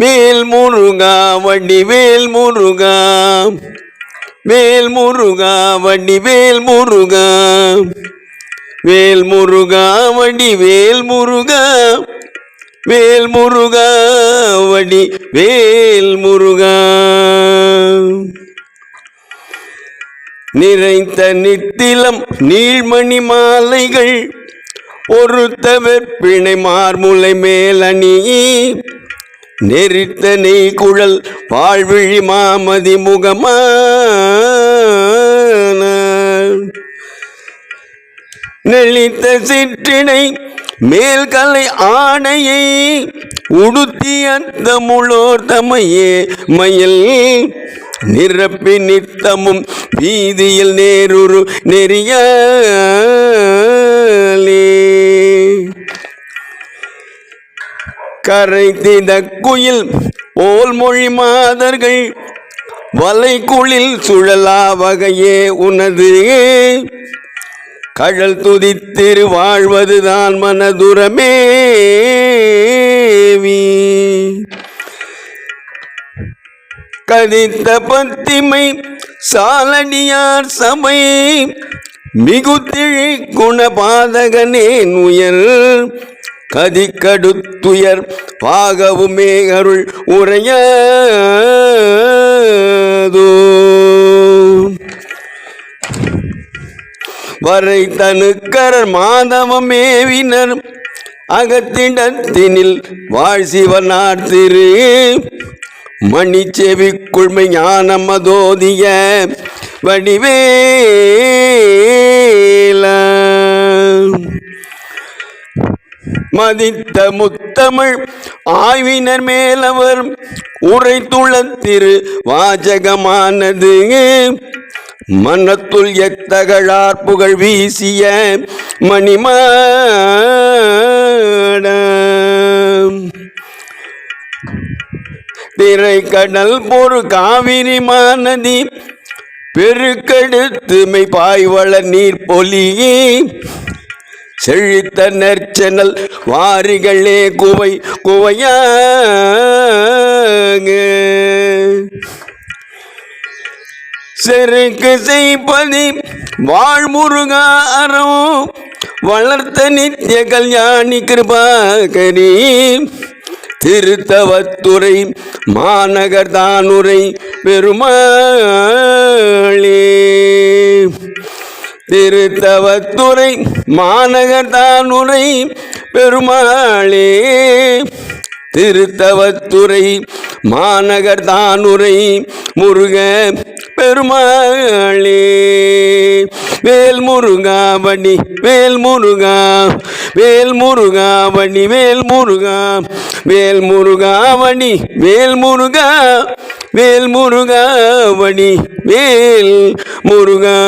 வேல் முருகா வண்டி வேல் முருகா. வேல் முருகா வண்டி வேல் முருகா. வேல் முருகா வண்டி வேல் முருகா. வேல் முருகா வண்டி வேல் முருகா. நிறைந்த நித்திலம் நீழ்மணி மாலைகள் ஒருத்த வெற்பிணை மார்முலை மேலணி. நெறித்த நெய் குழல் வாழ்விழி மாமதி முகமான. நெளித்த சிற்றினை மேல்கலை ஆணையை உடுத்தி அந்த முழோர் தமையே மயில். நிரப்பி நித்தமும் வீதியில் நேருரு நெறிய. கரைத்திட குயில் ஓல்மொழி மாதர்கள் வலைக்குளில் சுழலா வகையே உனது. கழல் துதித்திரு வாழ்வதுதான் மனதுரமேவி கதித்த பத்திமை சாலடியார் சபை மிகுத்திழி குணபாதகனேன் உயர். கதிக்கடுத்துயர் பாகவுமே அருள் உரையதோ. வரை தனுக்கரர் மாதவமேவினர் அகத்திடத்தினில் வாழ் சிவனார் திரு. மணி செவிக்குள்மை ஞானம் அதோதிய வடிவேல. மதித்த முத்தமிழ் ஆய்வினர் மேலவர் உரைத்துள்ள திரு வாஜகமானது. மனத்துள் எத்தகழார் புகழ் வீசிய மணிமாட. திரைக்கடல் பொறு காவிரி மாநதி பெருக்கெடுத்துமை பாய்வள நீர் பொலியே செழித்த நெற்செனல் வாரிகளே குவை குவையாக செருக்கு செய்பதி வாழ்முருகாரம் வளர்த்த நித்திய கல்யாணி கிருபாகரி. திருத்தவத்துறை மாநகர் தானுரை பெருமாளே. திருத்தவத்துறை மாநகர் தானுரை பெருமாளே. திருத்தவத்துறை மாநகர் தானுரை முருக பெருமாளே. வேல் முருகா வண்டி வேல் முருகா வேல் முருகா வண்டி வேல் முருகா வேல் முருகா வண்டி வேல் முருகா வேல் முருகாவணி வேல் முருகா.